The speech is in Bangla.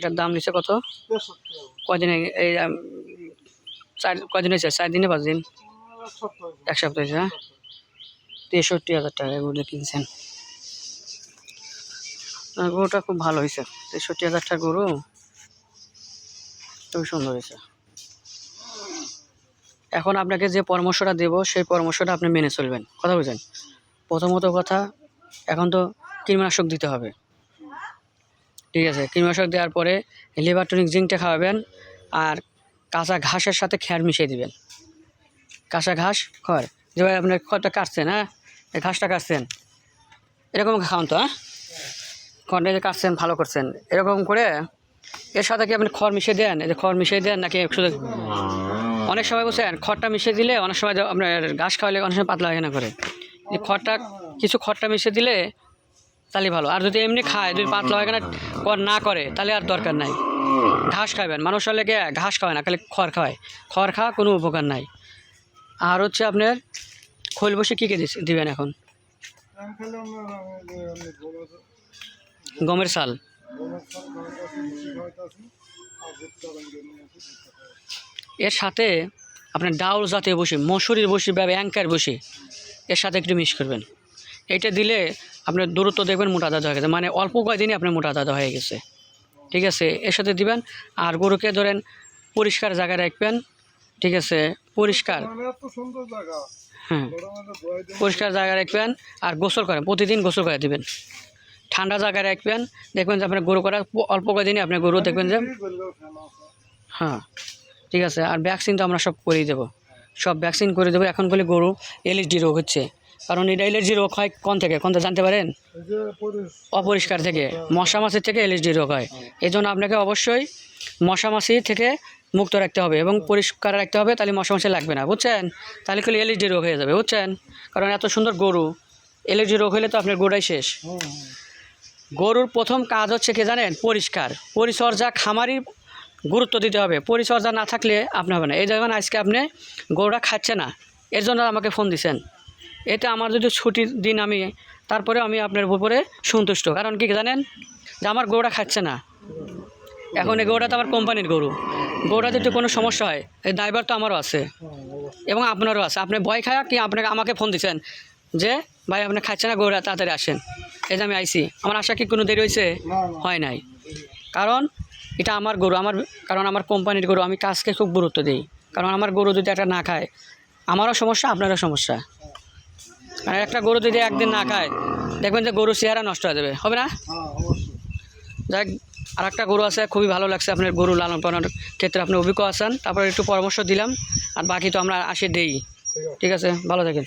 এটার দাম নিচ্ছে কত? কদিন এই চার কদিন হয়েছে? চার দিনে পাঁচ দিন? এক সপ্তাহ হয়েছে হ্যাঁ? তেষট্টি হাজার টাকা গরুটা কিনছেন। গরুটা খুব ভালো হয়েছে। তেষট্টি হাজার টাকা গরু। খুবই সুন্দর হয়েছে। এখন আপনাকে যে পরামর্শটা দেবো, সেই পরামর্শটা আপনি মেনে চলবেন। কথা বুঝছেন প্রথমত কথা, এখন তো কীটনাশক দিতে হবে। ঠিক আছে, কীটনাশক দেওয়ার পরে লিভার টনিক জিঙ্কটা খাওয়াবেন আর কাঁচা ঘাসের সাথে খ্যার মিশিয়ে দিবেন। কাঁচা ঘাস, খড়, যেভাবে আপনি খড়টা কাটছেন হ্যাঁ? ঘাসটা কাটছেন। এরকম খাওয়ান তো হ্যাঁ? খড়টা যে কাটছেন, ভালো করছেন। এরকম করে এর সাথে কি আপনি খড় মিশিয়ে দেন? এই যে খড় মিশিয়ে দেন নাকি শুধু অনেক সময় বলছেন, খড়টা মিশিয়ে দিলে অনেক সময় আপনার ঘাস খাওয়ালে অনেক সময় পাতলা হয় না করে। খড়টা, কিছু খড়টা মিশিয়ে দিলে তাহলে ভালো। আর যদি এমনি খায়, যদি পাতলা হয় না কর না করে, তাহলে আর দরকার নাই। ঘাস খাবেন মানুষ হলে গিয়ে ঘাস খাওয়ায় না, খালি খড় খাওয়ায়। খড় খাওয়া কোনো উপকার নাই। আর হচ্ছে আপনার, খোল বসে কী কী দিবেন এখন? গমের চাল এর সাথে আপনার ডাউল জাতীয় বসি, মসুরির বসি বা অ্যাঙ্কার বসি, এর সাথে একটু মিক্স করবেন। এটা দিলে আপনার দূরত্ব দেখবেন মোটা দাদা হয়ে গেছে। মানে অল্প কয়দিনই আপনার মোটা দাদা হয়ে গেছে। ঠিক আছে? এর সাথে দিবেন আর গরুকে ধরেন পরিষ্কার জায়গায় রাখবেন। ঠিক আছে? পরিষ্কার। হ্যাঁ। মানে বয় দিন পরিষ্কার জায়গায় রাখবেন আর গোসল করেন। প্রতিদিন গোসল করে দিবেন। ঠান্ডা জায়গায় রাখবেন। দেখবেন যে আপনার গরু করা অল্প কদিনই আপনার গরু দেখবেন যে হ্যাঁ। ঠিক আছে? আর ভ্যাকসিন তো আমরা সব করেই দেবো। সব ভ্যাকসিন করে দেবো। এখন বলে গরু এলএসডি রোগ হচ্ছে। কারণ এটা এলএসডি রোগ হয় কোন থেকে? কোন থেকে জানতে পারেন? অপরিষ্কার থেকে, মশা মাছির থেকে এলএসডি রোগ হয়। এই জন্য আপনাকে অবশ্যই মশা মাছি থেকে মুক্ত রাখতে হবে এবং পরিষ্কার রাখতে হবে, তাহলে মশা মাছি লাগবে না, বুঝছেন? তাহলে খালি এলএসডি রোগ হয়ে যাবে, বুঝছেন? কারণ এত সুন্দর গরু এলএসডি রোগ হলে তো আপনার গরুটাই শেষ। গরুর প্রথম কাজ হচ্ছে কি জানেন? পরিষ্কার। পরিচর্যা খামারি গুরুত্ব দিতে হবে। পরিচর্যা না থাকলে আপনি হবে না। এই যেমন আজকে আপনি গরুটা খাচ্ছে না, এর জন্য আমাকে ফোন দিছেন। এতে আমার যদি ছুটির দিন আমি, তারপরে আমি আপনার উপরে সন্তুষ্ট। কারণ কি জানেন? যে আমার গরুটা খাচ্ছে না। এখন এই গরুটা তো আমার কোম্পানির গরু। গরুটা যদি কোনো সমস্যা হয়, এই ড্রাইভার তো আমারও আছে। এবং আপনারও আছে। আপনি ভয় খায় কি আপনাকে, আমাকে ফোন দিচ্ছেন যে, ভাই, আপনি খাচ্ছে না গরুটা, তাড়াতাড়ি আসেন। এই যে আমি আইসি আমার আশা কি কোনো দেরি হয়েছে? হয় নাই। কারণ এটা আমার গরু। আমার, কারণ আমার কোম্পানির গরু। আমি কাজকে খুব গুরুত্ব দিই। কারণ আমার গরু যদি একটা না খায়, আমারও সমস্যা, আপনারও সমস্যা। কারণ একটা গরু যদি একদিন না খায়, দেখবেন যে গরু চেহারা নষ্ট হয়ে যাবে। হবে না? যাই আর একটা গরু আছে, খুবই ভালো লাগছে আপনার গরু লালন পালনের ক্ষেত্রে আপনি অভিজ্ঞ আছেন। তারপরে একটু পরামর্শ দিলাম, আর বাকি তো আমরা আসে দেই। ঠিক আছে? ভালো থাকেন।